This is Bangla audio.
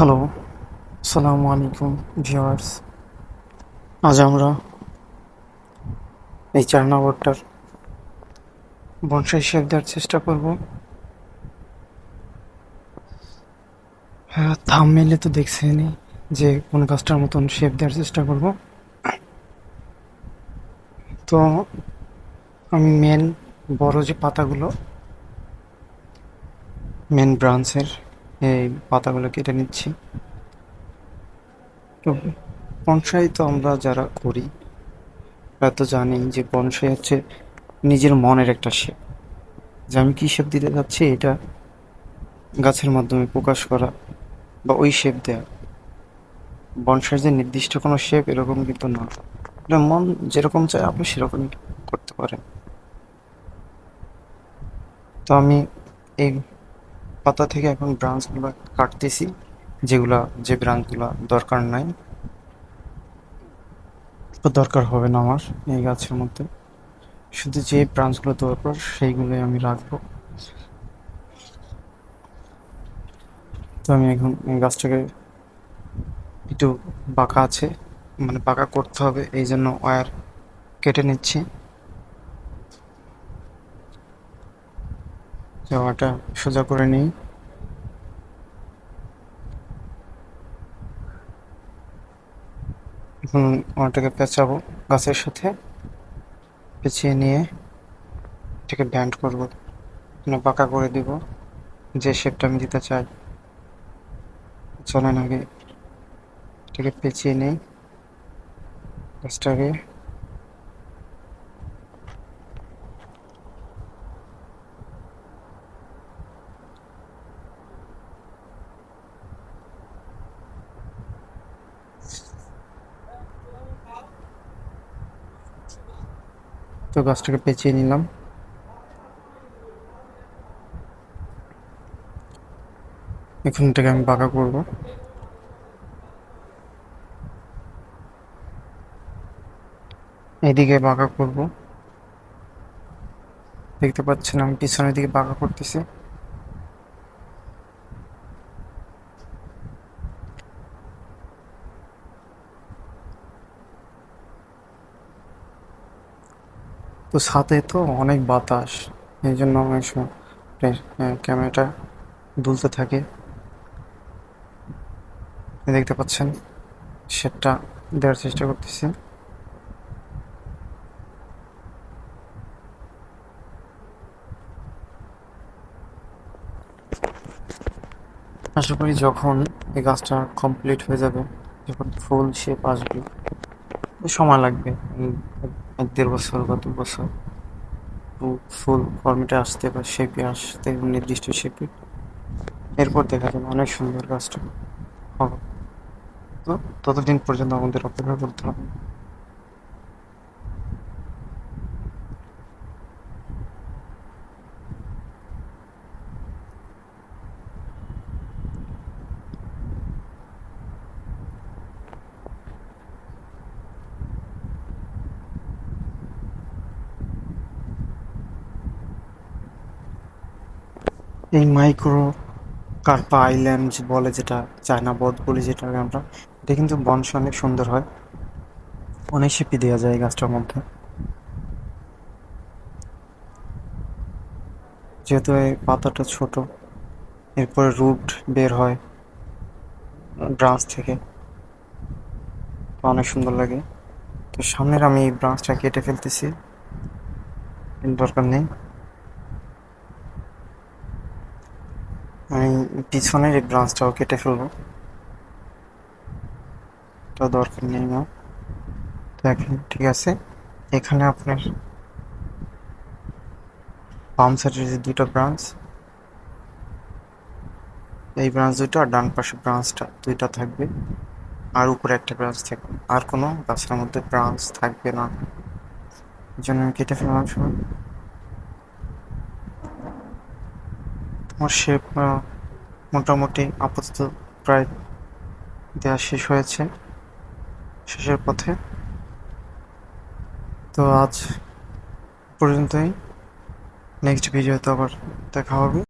হ্যালো আসসালামু আলাইকুম ভিওয়ার্স আজ আমরা এই চায়না বোর্ডটার বনসাই শেপ দেওয়ার চেষ্টা করব। হ্যাঁ থাম মেলে তো দেখছেনই যে কোন গাছটার মতন শেপ দেওয়ার চেষ্টা করব। তো আমি মেন বড় যে পাতাগুলো মেন ব্রাঞ্চের এই পাতাগুলো কেটে নিচ্ছি। তো বনসাই তো আমরা যারা করি, তারা তো জানি যে বনসাই হচ্ছে নিজের মনের একটা শেপ। যে আমি কী শেপ দিতে যাচ্ছি? এটা গাছের মাধ্যমে প্রকাশ করা বা ওই শেপ দেওয়া বনসাইয়ের যে নির্দিষ্ট কোনো শেপ এরকম কিন্তু না। এটা মন যেরকম চায় আপনি সেরকমই করতে পারেন। তো আমি এই পাতা থেকে এখন ব্রাঞ্চগুলো কাটতেছি, যেগুলা, যে ব্রাঞ্চগুলো দরকার নাই। দরকার হবে না আমার এই গাছের মধ্যে। শুধু যে ব্রাঞ্চগুলো দরকার সেইগুলোই আমি রাখব। তো আমি এখন এই গাছটাকে একটু বাঁকা আছে মানে বাঁকা করতে হবে, এই জন্য ওয়্যার কেটে নিচ্ছি। জায়গাটা সোজা করে নিই। এখন ওটাকে পেঁচাবো গাছের সাথে। পেঁচিয়ে নিয়ে এটাকে ব্যান্ড করব। পাকা করে দিব। যে শেপটা আমি দিতে চাই। চলেন আগে এটাকে পেঁচিয়ে নেই। গাছটাকে তো গাছটাকে পেঁচিয়ে নিলাম। এখন এটাকে আমি বাঁকা করব। এদিকে বাঁকা করব। দেখতে পাচ্ছেন আমি পিছনের দিকে বাঁকা করতেছি। তো সাথে তো অনেক বাতাস, এই জন্য অনেক সময় ক্যামেরাটা দুলতে থাকে। দেখতে পাচ্ছেন শেপটা দেওয়ার চেষ্টা করতেছি। আশা করি যখন এই গাছটা কমপ্লিট হয়ে যাবে, যখন ফুল শেপ আসবে, সময় লাগবে। এক দেড় বছর বা দু বছর ফুল ফর্মেটে আসতে বা শেপে আসতে নির্দিষ্ট শেপে এরপর দেখা যাবে অনেক সুন্দর গাছটা হবে। তো ততদিন পর্যন্ত আমাদের অপেক্ষা করতে হবে। এই মাইক্রো কার্পা আইল্যান্ড বলে যেটা চায়না বধ বলি যেটা আমরা, এটা কিন্তু বংশ অনেক সুন্দর হয়। অনেক শিপি দেওয়া যায় গাছটার মধ্যে। যেহেতু এই পাতাটা ছোট, এরপরে রুট বের হয় ব্রাঞ্চ থেকে। অনেক সুন্দর লাগে। তো সামনের আমি এই ব্রাঞ্চটা কেটে ফেলতেছি। দরকার নেই। আমি পিছনের এই ব্রাঞ্চটাও কেটে ফেলব। তো দরকার নেই না দেখেন, ঠিক আছে? এখানে আপনার বাম সাইডের যে দুটো ব্রাঞ্চ এই ব্রাঞ্চ দুটো আর ডান পাশে ব্রাঞ্চটা দুইটা থাকবে। আর উপরে একটা ব্রাঞ্চ থাকবে। আর কোনো গাছের মধ্যে ব্রাঞ্চ থাকবে না। এই জন্য আমি কেটে ফেললাম সময় তোমার শেপ মোটামুটি আপাতত প্রায় দেওয়া শেষ হয়েছে শেষের পথে। তো আজ পর্যন্তই। নেক্সট ভিডিওতে আবার দেখা হবে।